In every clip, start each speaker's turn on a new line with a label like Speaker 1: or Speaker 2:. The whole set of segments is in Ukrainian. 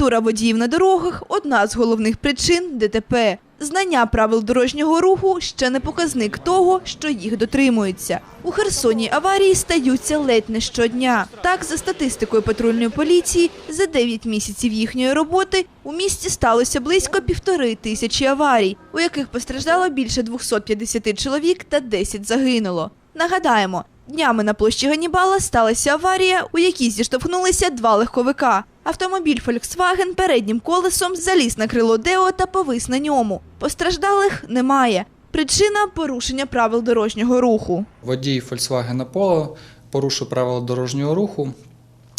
Speaker 1: Культура водіїв на дорогах одна з головних причин ДТП. Знання правил дорожнього руху ще не показник того, що їх дотримуються. У Херсоні аварії стаються ледь не щодня. Так, за статистикою патрульної поліції, за 9 місяців їхньої роботи у місті сталося близько півтори тисячі аварій, у яких постраждало більше 250 чоловік та 10 загинуло. Нагадаємо, днями на площі Ганібала сталася аварія, у якій зіштовхнулися два легковика. Автомобіль Volkswagen переднім колесом заліз на крило Део та повис на ньому. Постраждалих немає. Причина порушення правил дорожнього руху.
Speaker 2: Водій Volkswagen Polo порушив правила дорожнього руху,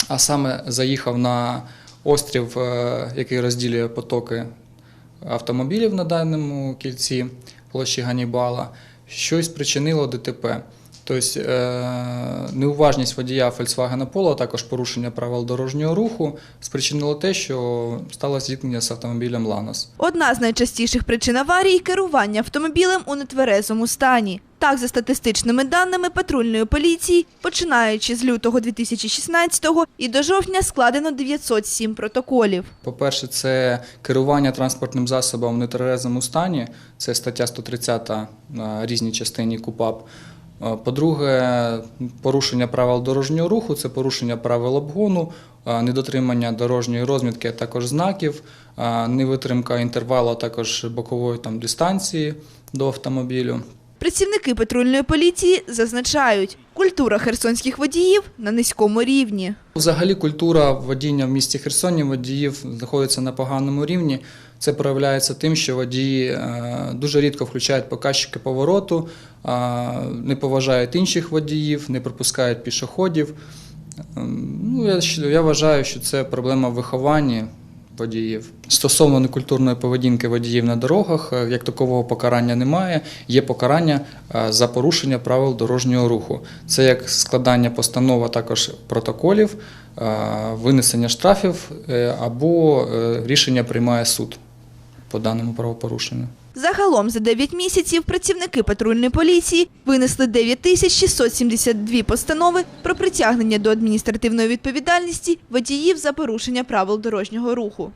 Speaker 2: а саме заїхав на острів, е, який розділює потоки автомобілів на даному кільці площі Ганібала, що й спричинило ДТП. Тобто е, неуважність водія Volkswagen Polo, а також порушення правил дорожнього руху спричинило те, що сталося зіткнення з автомобілем Ланос.
Speaker 1: Одна з найчастіших причин аварій керування автомобілем у нетверезому стані. Так, за статистичними даними патрульної поліції, починаючи з лютого 2016-го і до жовтня складено 907 протоколів.
Speaker 2: По-перше, це керування транспортним засобом в нетверезому стані, це стаття 130 на різній частині КУПАП. Е, По-друге, порушення правил дорожнього руху це порушення правил обгону, е, недотримання дорожньої розмітки, а також знаків, е, невитримка інтервалу, а також бокової дистанції до автомобілю.
Speaker 1: Працівники патрульної поліції зазначають, культура херсонських водіїв на низькому рівні.
Speaker 2: Взагалі культура водіння в місті Херсоні водіїв знаходиться на поганому рівні. Це проявляється тим, що водії е, дуже рідко включають показчики повороту, е, не поважають інших водіїв, не пропускають пішоходів. Ем, Ну, я, вважаю, що це проблема в вихованні водіїв. Стосовно некультурної поведінки водіїв на дорогах, е, як такового покарання немає. Є покарання е, за порушення правил дорожнього руху. Це як складання постанов, а також протоколів, е, винесення штрафів або рішення приймає суд по даному правопорушенню.
Speaker 1: Загалом за 9 місяців працівники патрульної поліції винесли 9672 постанови про притягнення до адміністративної відповідальності водіїв за порушення правил дорожнього руху.